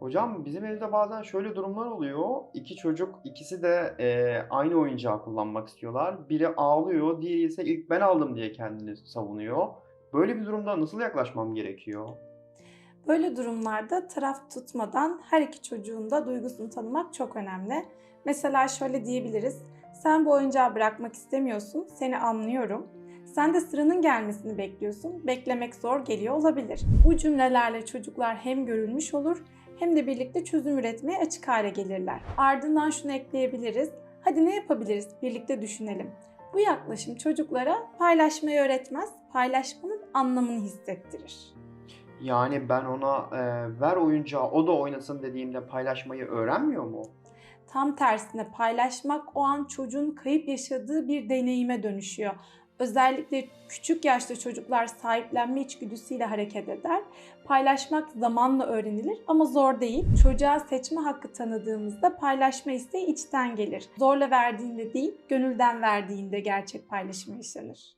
Hocam bizim evde bazen şöyle durumlar oluyor. İki çocuk ikisi de eee, aynı oyuncağı kullanmak istiyorlar. Biri ağlıyor, diğeri ise ilk ben aldım diye kendini savunuyor. Böyle bir durumda nasıl yaklaşmam gerekiyor? Böyle durumlarda taraf tutmadan her iki çocuğun da duygusunu tanımak çok önemli. Mesela şöyle diyebiliriz. Sen bu oyuncağı bırakmak istemiyorsun, seni anlıyorum. Sen de sıranın gelmesini bekliyorsun. Beklemek zor geliyor olabilir. Bu cümlelerle çocuklar hem görülmüş olur hem de birlikte çözüm üretmeye açık hale gelirler. Ardından şunu ekleyebiliriz. Hadi ne yapabiliriz? Birlikte düşünelim. Bu yaklaşım çocuklara paylaşmayı öğretmez, paylaşmanın anlamını hissettirir. Yani ben ona eee, ver oyuncağı o da oynasın dediğimde paylaşmayı öğrenmiyor mu? Tam tersine paylaşmak o an çocuğun kayıp yaşadığı bir deneyime dönüşüyor. Özellikle küçük yaşta çocuklar sahiplenme içgüdüsüyle hareket eder. Paylaşmak zamanla öğrenilir ama zor değil. Çocuğa seçme hakkı tanıdığımızda paylaşma isteği içten gelir. Zorla verdiğinde değil, gönülden verdiğinde gerçek paylaşım yaşanır.